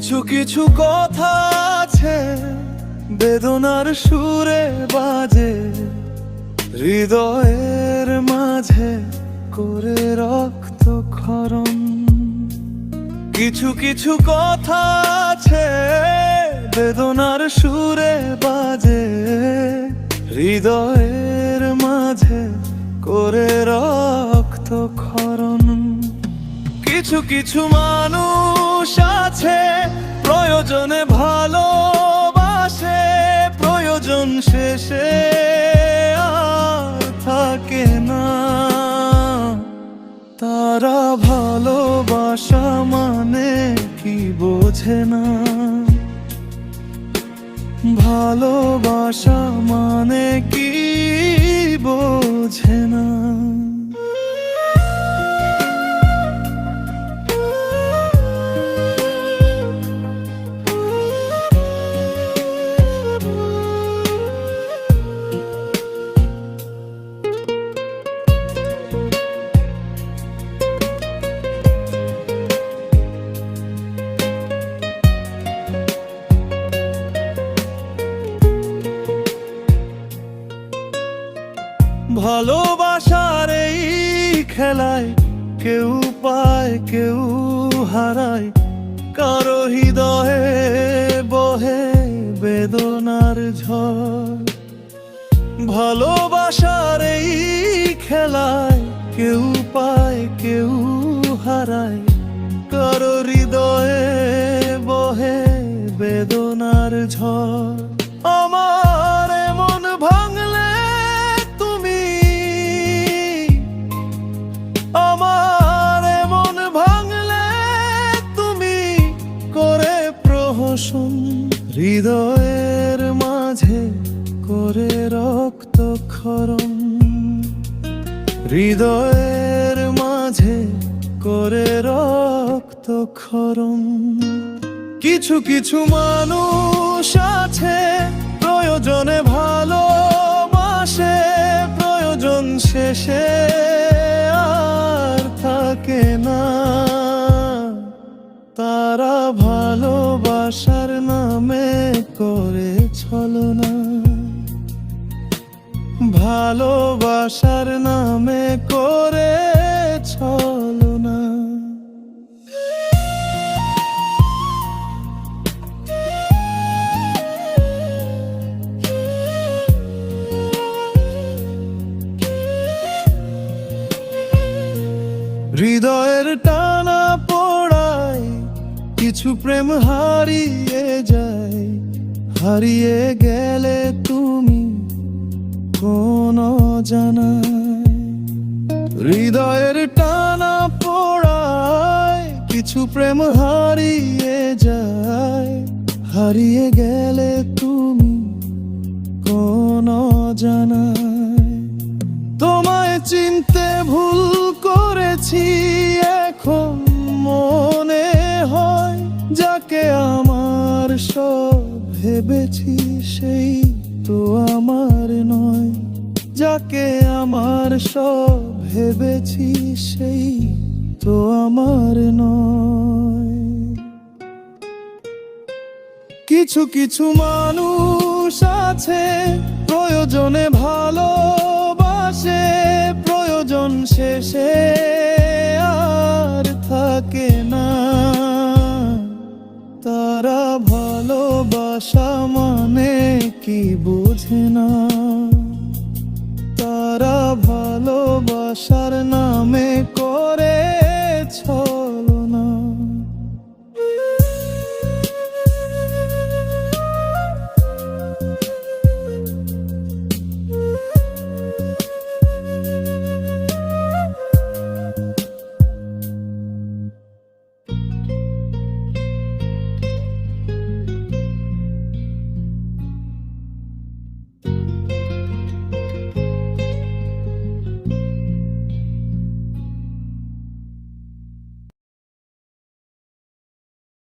কিছু কিছু কথা আছে, বেদনার সুরে বাজে, হৃদয়ের মাঝে করে রক্ত ক্ষরণ। কিছু কিছু কথা আছে, বেদনার সুরে বাজে, হৃদয়ের মাঝে করে রক্ত ক্ষরণ। কিছু কিছু মানুষ আছে, প্রয়োজনে ভালোবাসে, প্রয়োজন শেষে থাকে না। তারা ভালোবাসা মানে কি বোঝে না। ভালোবাসা মানে কি বোঝে না। ভালোবাসার এই খেলায় কেউ পায়, কেউ হারায়। কারও হৃদয়ে বহে বেদনার ঝড়। ভালোবাসার এই খেলায় কেউ পায়, কেউ হারায়। কারও হৃদয়ে বহে বেদনার ঝড়। প্রহসন হৃদয়ের মাঝে করে রক্ত খরম হৃদয়ের মাঝে করে রক্ত খরম কিছু কিছু মানুষ আছে প্রয়োজনে ভালো মাসে প্রয়োজন শেষে আর থাকে না। তারা ভালোবাসার নামে করে ছলনা। ভালোবাসার নামে করে ছলনা। হৃদয়ের পড়ায় কিছু প্রেম হারিয়ে যায়, হারিয়ে গেলে তুমি কোন জানায়। হৃদয়ের টানা পড়ায় কিছু প্রেম হারিয়ে যায়, হারিয়ে গেলে তুমি কোন জানায়। তোমায় চিনতে ভুল করেছি ভেবেছি সেই তো আমার নয়। যাকে আমার সব ভেবেছি সেই তো আমার নয়। কিছু কিছু মানুষ আছে প্রয়োজনে ভালোবাসে, প্রয়োজন শেষে আর কি